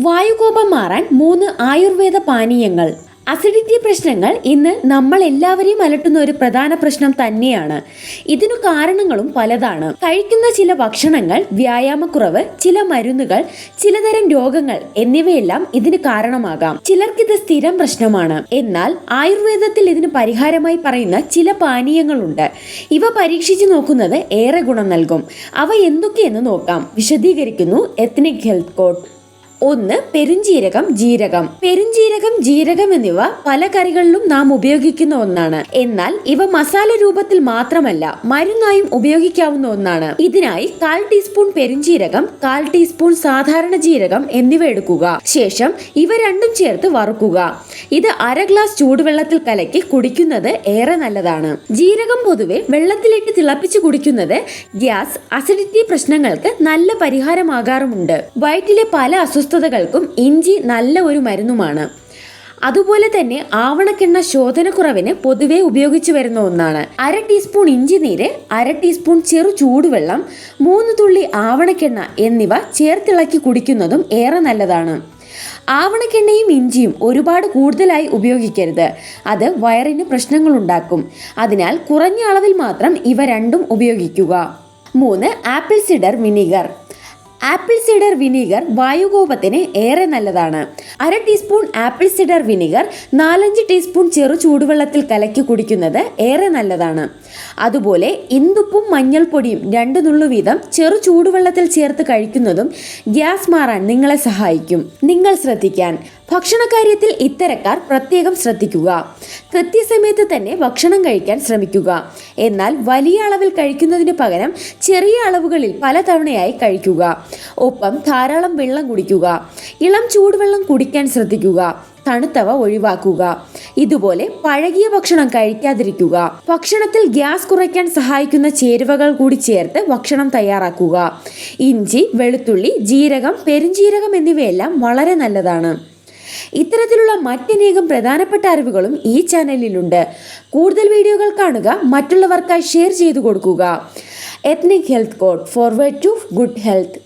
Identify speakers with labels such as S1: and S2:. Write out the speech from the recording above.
S1: വായുകോപം മാറാൻ മൂന്ന് ആയുർവേദ പാനീയങ്ങൾ. അസിഡിറ്റി പ്രശ്നങ്ങൾ ഇന്ന് നമ്മൾ എല്ലാവരെയും അലട്ടുന്ന ഒരു പ്രധാന പ്രശ്നം തന്നെയാണ്. ഇതിനു കാരണങ്ങളും പലതാണ്. കഴിക്കുന്ന ചില ഭക്ഷണങ്ങൾ വ്യായാമക്കുറവ് ചില മരുന്നുകൾ ചിലതരം രോഗങ്ങൾ എന്നിവയെല്ലാം ഇതിന് കാരണമാകാം. ചിലർക്കിത് സ്ഥിരം പ്രശ്നമാണ്. എന്നാൽ ആയുർവേദത്തിൽ ഇതിന് പരിഹാരമായി പറയുന്ന ചില പാനീയങ്ങളുണ്ട്. ഇവ പരീക്ഷിച്ചു നോക്കുന്നത് ഏറെ ഗുണം നൽകും. അവ എന്തൊക്കെയെന്ന് നോക്കാം. വിശദീകരിക്കുന്നു എത്നിക് ഹെൽത്ത് കോഡ്. ഒന്ന് പെരുംജീരകം ജീരകം. പെരുംജീരകം ജീരകം എന്നിവ പല കറികളിലും നാം ഉപയോഗിക്കുന്ന ഒന്നാണ്. എന്നാൽ ഇവ മസാല രൂപത്തിൽ മാത്രമല്ല മരുന്നായും ഉപയോഗിക്കാവുന്ന ഒന്നാണ്. ഇതിനായി കാൽ ടീസ്പൂൺ പെരുംജീരകം കാൽ ടീസ്പൂൺ സാധാരണ ജീരകം എന്നിവ എടുക്കുക. ശേഷം ഇവ രണ്ടും ചേർത്ത് വറുക്കുക. ഇത് അര ഗ്ലാസ് ചൂടുവെള്ളത്തിൽ കലക്കി കുടിക്കുന്നത് ഏറെ നല്ലതാണ്. ജീരകം പൊതുവെ വെള്ളത്തിലേക്ക് തിളപ്പിച്ച് കുടിക്കുന്നത് ഗ്യാസ് അസിഡിറ്റി പ്രശ്നങ്ങൾക്ക് നല്ല പരിഹാരമാകാറുമുണ്ട്. വയറ്റിലെ പല അസ്വസ്ഥതകൾക്കും ഇഞ്ചി നല്ല ഒരു മരുന്നുമാണ്. അതുപോലെ തന്നെ ആവണക്കെണ്ണ ശോധനക്കുറവിന് പൊതുവെ ഉപയോഗിച്ചു വരുന്ന ഒന്നാണ്. അര ടീസ്പൂൺ ഇഞ്ചി നീര് അര ടീസ്പൂൺ ചെറു ചൂടുവെള്ളം മൂന്ന് തുള്ളി ആവണക്കെണ്ണ എന്നിവ ചേർത്തിളക്കി കുടിക്കുന്നതും ഏറെ നല്ലതാണ്. ആവണക്കെണ്ണയും ഇഞ്ചിയും ഒരുപാട് കൂടുതലായി ഉപയോഗിക്കരുത്. അത് വയറിന് പ്രശ്നങ്ങളുണ്ടാക്കും. അതിനാൽ കുറഞ്ഞ അളവിൽ മാത്രം ഇവ രണ്ടും ഉപയോഗിക്കുക. മൂന്ന് apple cider vinegar. Apple cider vinegar വായുകോപത്തിന് ഏറെ നല്ലതാണ്. അര ടീസ്പൂൺ ആപ്പിൾ സിഡർ വിനീഗർ നാലഞ്ച് ടീസ്പൂൺ ചെറു ചൂടുവെള്ളത്തിൽ കലക്കി കുടിക്കുന്നത് ഏറെ നല്ലതാണ്. അതുപോലെ ഇന്ദുപ്പും മഞ്ഞൾപ്പൊടിയും രണ്ട് നുള്ളു വീതം ചെറു ചൂടുവെള്ളത്തിൽ ചേർത്ത് കഴിക്കുന്നതും ഗ്യാസ് മാറാൻ നിങ്ങളെ സഹായിക്കും. നിങ്ങൾ ശ്രദ്ധിക്കാൻ. ഭക്ഷണകാര്യത്തിൽ ഇത്തരക്കാർ പ്രത്യേകം ശ്രദ്ധിക്കുക. കൃത്യസമയത്ത് തന്നെ ഭക്ഷണം കഴിക്കാൻ ശ്രമിക്കുക. എന്നാൽ വലിയ അളവിൽ കഴിക്കുന്നതിന് പകരം ചെറിയ അളവുകളിൽ പലതവണയായി കഴിക്കുക. ഒപ്പം ധാരാളം വെള്ളം കുടിക്കുക. ഇളം ചൂടുവെള്ളം കുടിക്കാൻ ശ്രദ്ധിക്കുക. തണുത്തവ ഒഴിവാക്കുക. ഇതുപോലെ പഴകിയ ഭക്ഷണം കഴിക്കാതിരിക്കുക. ഭക്ഷണത്തിൽ ഗ്യാസ് കുറയ്ക്കാൻ സഹായിക്കുന്ന ചേരുവകൾ കൂടി ചേർത്ത് ഭക്ഷണം തയ്യാറാക്കുക. ഇഞ്ചി വെളുത്തുള്ളി ജീരകം പെരുംജീരകം എന്നിവയെല്ലാം വളരെ നല്ലതാണ്. ഇത്തരത്തിലുള്ള മറ്റനേകം പ്രധാനപ്പെട്ട അറിവുകളും ഈ ചാനലിലുണ്ട്. കൂടുതൽ വീഡിയോകൾ കാണുക മറ്റുള്ളവർക്കായി ഷെയർ ചെയ്തു കൊടുക്കുക. Ethnic health code forward to good health